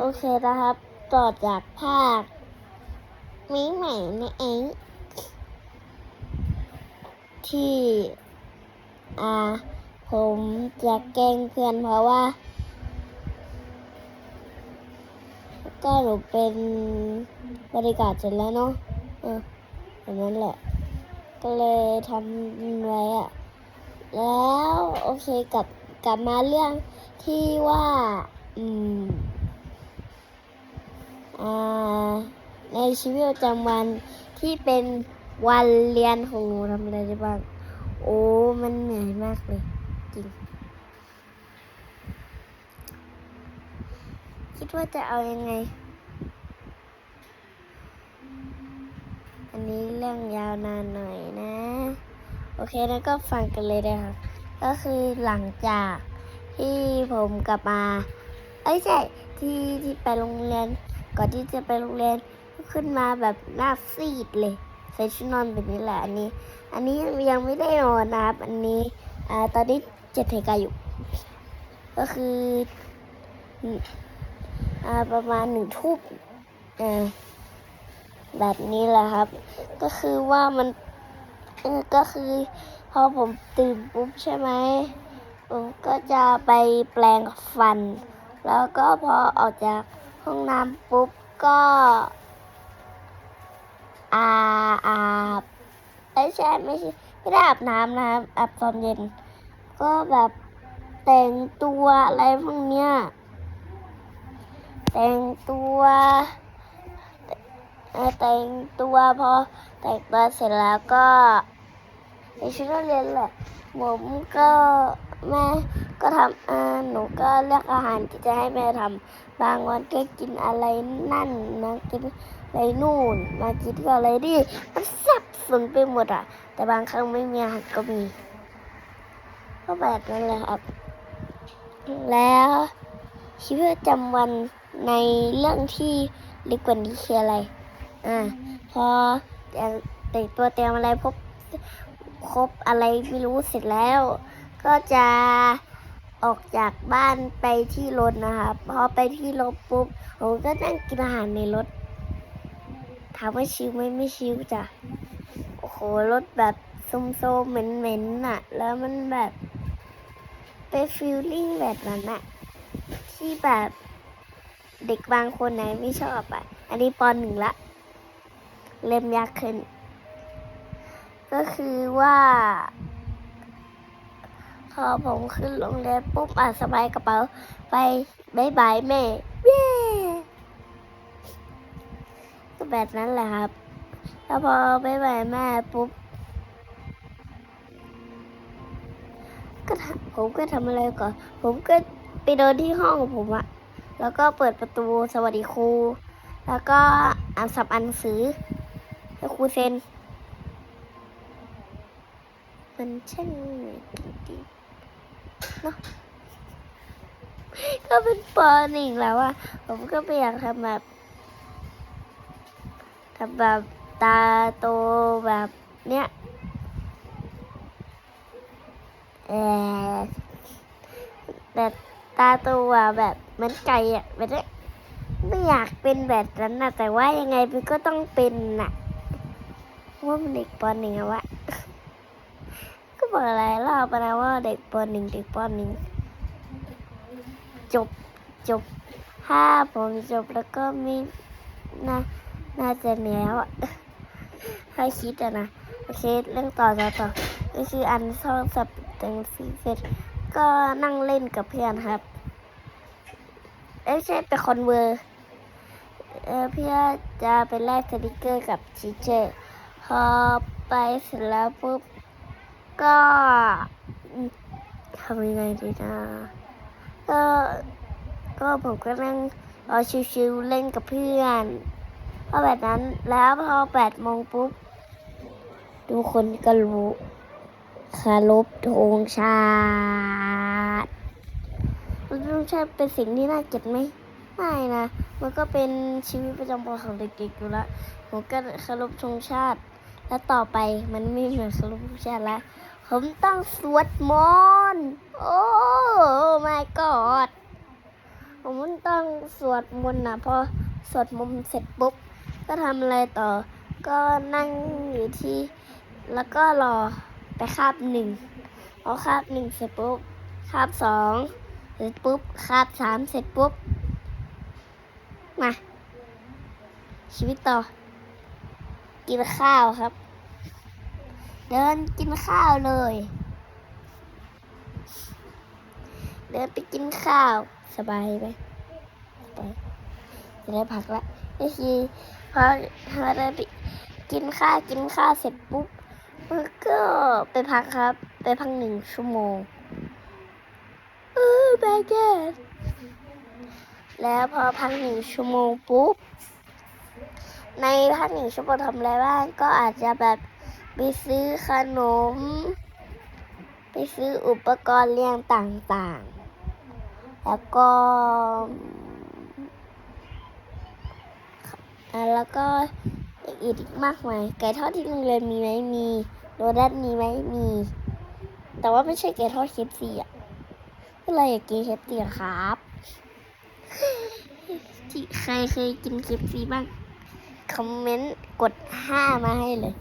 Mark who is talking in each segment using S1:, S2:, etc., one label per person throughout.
S1: โอเคนะครับ ต่อจากภาคมิใหม่นี่เองที่อ่าผมจะแกล้งเพื่อนเพราะว่า ก็หนูเป็นบริการเสร็จแล้วเนาะเอออย่างนั้นแหละ ก็เลยทำไว้อะแล้ว โอเคกลับกลับมาเรื่องที่ว่า อืม ในชีวิตประจำวันที่เป็นวันเรียนของหนูทำอะไรได้บ้าง โอ้ มันเหนื่อยมากเลย จริง คิดว่าจะเอายังไง อันนี้เรื่องยาวนานหน่อยนะ โอเคแล้วก็ฟังกันเลยนะครับ ก็คือหลังจากที่ผมกลับมา เอ้ยใช่ที่ที่ไปโรงเรียน ก่อนที่จะไปโรงเรียนก็ขึ้นมาแบบหน้าซีดเลย ใส่ชุดนอนแบบนี้แหละอันนี้ อันนี้ยังไม่ได้นอนนะครับอันนี้อ่าตอนนี้เจ็ดเหตุกาอยู่ ก็คืออ่าประมาณหนึ่งทุ่มอ่าแบบนี้แหละครับ ก็คือว่ามันเออก็คือพอผมตื่นปุ๊บใช่ไหมผมก็จะไปแปลงฟัน แล้วก็พอออกจาก ห้องน้ำปุ๊บก็อาอาบไม่ใช่ไม่ใช่ไม่ได้อาบน้ำนะอาบตอนเย็น ก็แบบแต่งตัวอะไรพวกเนี้ยแต่งตัวแต่งตัวพอแต่งตัวเสร็จแล้วก็ในชุดนักเรียนแหละผมก็แม่ ก็ทำหนูก็เลือกอาหารที่จะให้แม่ทำบางวันก็กินอะไรนั่นนะกินอะไรนู่น มากินก็อะไรดิมันสับสนไปหมดอะ แต่บางครั้งไม่มีอาหารก็มี ก็แบบนั้นแหละครับ แล้วชีวิตประจำวันในเรื่องที่เล็กกว่านี้คืออะไร อ่า พอแต่แต่งตัวเตรียมอะไรพบครบอะไรไม่รู้เสร็จแล้ว ก็จะ ออกจากบ้านไปที่รถนะครับ พอไปที่รถปุ๊บผมก็นั่งกินอาหารในรถ ถามว่าชิวไหมไม่ชิวจ้ะ โอ้โหรถแบบโซมๆเหม็นๆน่ะแล้วมันแบบไปฟีลลิ่งแบบนั้นน่ะที่แบบเด็กบางคนไหนไม่ชอบอะอันนี้ปหนึ่งละเล่มยากขึ้น ก็คือว่า อผมขึ้นโรงเรียนปุ๊บอะสบายกระเป๋าไปบายบายแม่เย้ก็แบบนั้นแหละครับ แล้วพอบายบายแม่ปุ๊บก็ผมก็ทำอะไรก่อน ผมก็ไปเดินที่ห้องของผมอะแล้วก็เปิดประตูสวัสดีครู แล้วก็อ่านสับอ่านหนังสือให้วครูเซ็น มันช่างจริง ก็เป็นปอหนึ่งแล้วอะผมก็ไม่อยากทำแบบทำแบบตาโตแบบเนี้ยเออแบบตาโตอะแบบเหมือนไก่อะแบบนี้ไม่อยากเป็นแบบนั้นนะแต่ว่ายังไงมันก็ต้องเป็นน่ะว่ามันเด็กปหนึ่งอะวะ บอกอะไรเล่าไปนะว่าเด็กปหนึ่งเด็กปหนึ่งจบจบถ้าผมจบแล้วก็มีน่าน่าจะเหนียแล้วอะให้คิดอะนะโอเคเรื่องต่อต่อต่อก็คืออันโทรศัพท์แต่งซีเสร็จก็นั่งเล่นกับเพื่อนครับเอ้ยไม่ใช่ไปคอนเวอร์เออเพื่อจะไปแลกสติกเกอร์กับทีเชอร์พอไปเสร็จแล้วปุ๊บ ก็ทำยังไงดีนะก็ก็ผมก็นั่งรอชิวๆเล่นกับเพื่อนพอแบบนั้นแล้วพอแปดโมงปุ๊บทุกคนก็รู้คารพธงชาติธงชาติเป็นสิ่งที่น่าเกลียดไหมไม่นะ มันก็เป็นชีวิตประจำวันของเด็กๆอยู่ละผมก็คารพธงชาติ และต่อไปมันไม่เหมือนคารพธงชาติแล้ว ผมต้องสวดมนต์ โอ้ my god ผมต้องสวดมนต์นะพอสวดมนต์เสร็จปุ๊บ ก็ทำอะไรต่อ ก็นั่งอยู่ที่ แล้วก็รอไปคาบหนึ่งพอคาบหนึ่งเสร็จปุ๊บ คาบสองเสร็จปุ๊บ คาบสามเสร็จปุ๊บ มา ชีวิตต่อ กินข้าวครับ เดินกินข้าวเลย เดินไปกินข้าว สบายไหมสบายจะได้พักละนี่คือพอพอเดินไปกินข้าวกินข้าวเสร็จปุ๊บมันก็ไปพักครับ ไปพักหนึ่งชั่วโมงเออแบกเกตแล้วพอพักหนึ่งชั่วโมงปุ๊บในพักหนึ่งชั่วโมงทำอะไรบ้างก็อาจจะแบบ ไปซื้อขนม ไปซื้ออุปกรณ์เรียนต่างๆ แล้วก็แล้วก็อีกมากมาย ไก่ทอดที่โรงเรียนมีไหมมี โดนัทมีไหมมี แต่ว่าไม่ใช่ไก่ทอดเคฟซีอะก็เลยอยากกินเคฟซีครับที่ใครเคยกินเคฟซีบ้าง คอมเมนต์กดห้ามาให้เลย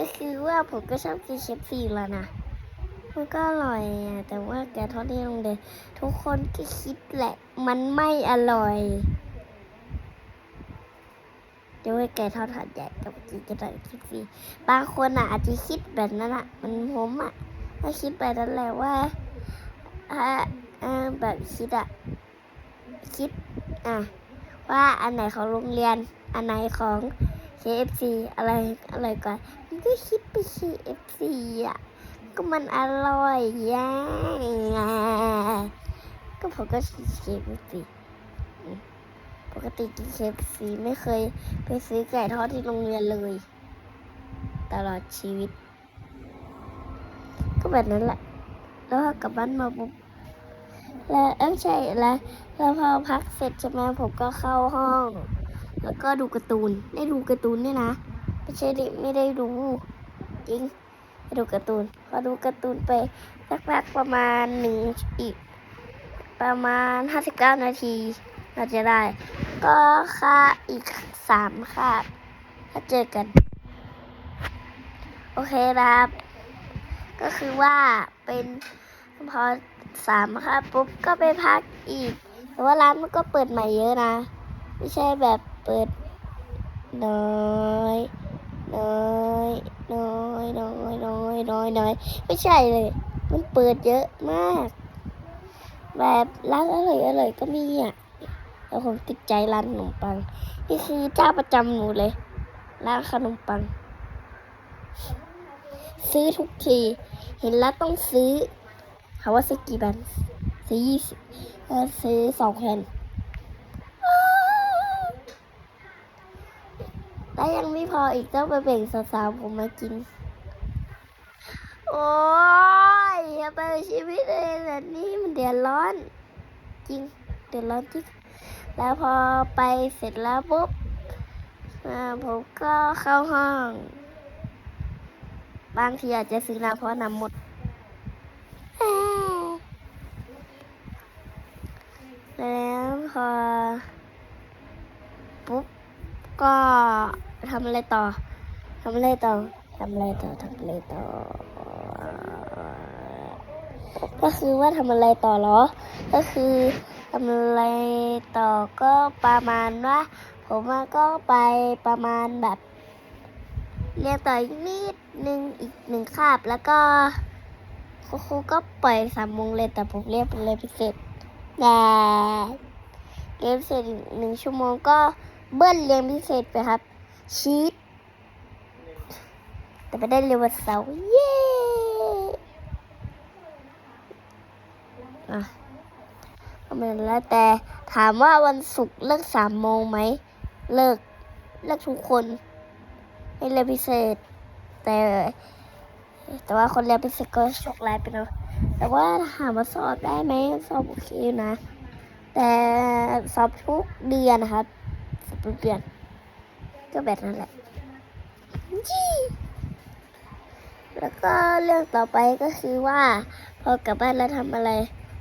S1: ก็คือว่าผมก็ชอบกินเคฟซีแล้วนะ มันก็อร่อยอะแต่ว่าแกทอดที่โรงเรียนทุกคนก็คิดแหละ มันไม่อร่อย เดี๋ยวไอ้แกทอดหัดใหญ่กับกินกระดาษเคฟซีบางคนอะอาจจะคิดแบบนั้นอะ มันผมอะก็คิดแบบนั้นแหละว่าอ่าแบบคิดอะ คิดอะว่าอันไหนของโรงเรียน อันไหนของ KFC อะไรอะไรก่อน ก็คิดไป KFC อะ ก็มันอร่อยย่าก็ผมก็กิน KFC อืมปกติกิน KFC ไม่เคยไปซื้อไก่ทอดที่โรงเรียนเลย ตลอดชีวิต ก็แบบนั้นแหละ แล้วพอกลับบ้านมาปุ๊บแล้วเอ้ยใช่แล้วแล้วพอพักเสร็จใช่ไหมผมก็เข้าห้อง แล้วก็ดูการ์ตูนได้ดูการ์ตูนด้วยนะ ไม่ใช่ดิไม่ได้ดู จริงดูการ์ตูนพอดูการ์ตูนไปสักพักประมาณหนึ่งอีก ประมาณห้าสิบเก้านาทีเราจะได้ ก็ค่าอีกสามค่ะถ้าเจอกัน โอเคนะครับ ก็คือว่าเป็นพอสามค่ะปุ๊บก็ไปพักอีกแต่ว่าร้านมันก็เปิดใหม่เยอะนะ ไม่ใช่แบบเปิดน้อย น้อยน้อยน้อยน้อยน้อยน้อยไม่ใช่เลย มันเปิดเยอะมาก แบบร้านอร่อยอร่อยก็มีอะแล้วผมติดใจร้านขนมปัง นี่คือเจ้าประจำหนูเลย ร้านขนมปัง ซื้อทุกที เห็นแล้วต้องซื้อเขาว่าซื้อกี่แบนซื้อยี่สิบเออซื้อสองแผ่นแล้วยังไม่ พออีกต้องไปแบ่งสาวๆผมมากิน โอ้ยอย่าไปชีวิตเลยแบบนี้มันเดือดร้อน จริงเดือดร้อนจริงแล้วพอไปเสร็จแล้วปุ๊บอ่าผมก็เข้าห้อง บางทีอาจจะซื้อน้ำเพราะน้ำหมดแล้วพอปุ๊บก็ ทำอะไรต่อทำอะไรต่อทำอะไรต่อทำอะไรต่อ ก็คือว่าทำอะไรต่อเหรอ ก็คือทำอะไรต่อก็ประมาณว่า ผมก็ไปประมาณแบบเรียนต่ออีกนิดนึงอีกหนึ่งคาบแล้วก็ครูก็ปล่อยสามโมงเลยแต่ผมเรียนเป็นเลยพิเศษแต่เรียนพิเศษอีกหนึ่งชั่วโมงก็เบิ้ลเรียนพิเศษไปครับ ชีตแต่ไม่ได้เรียนวันเสาร์เย้อะไม่เป็นแล้วแต่ถามว่าวันศุกร์เลิกสามโมงไหม เลิก เลิกทุกคน ไม่เรียนพิเศษ แต่ แต่ว่าคนเรียนพิเศษก็โชคร้ายไปเนาะแต่ว่าถามว่าสอบได้ไหมสอบโอเคนะ แต่สอบทุกเดือนนะครับสอบทุกเดือน ก็แบบนั้นแหละแล้วก็เรื่องต่อไปก็คือว่า พอกลับบ้านแล้วทำอะไร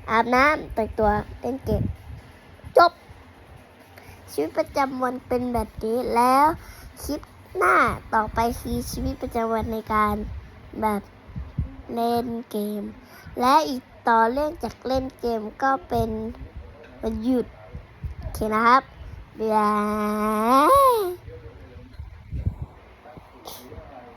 S1: อาบน้ำแต่งตัวเล่นเกมจบ ชีวิตประจำวันเป็นแบบนี้แล้วคลิปหน้าต่อไปคือชีวิตประจำวันในการแบบเล่นเกม และอีกต่อเรื่องจากเล่นเกมก็เป็นวันหยุดโอเคนะครับบ๊ายบาย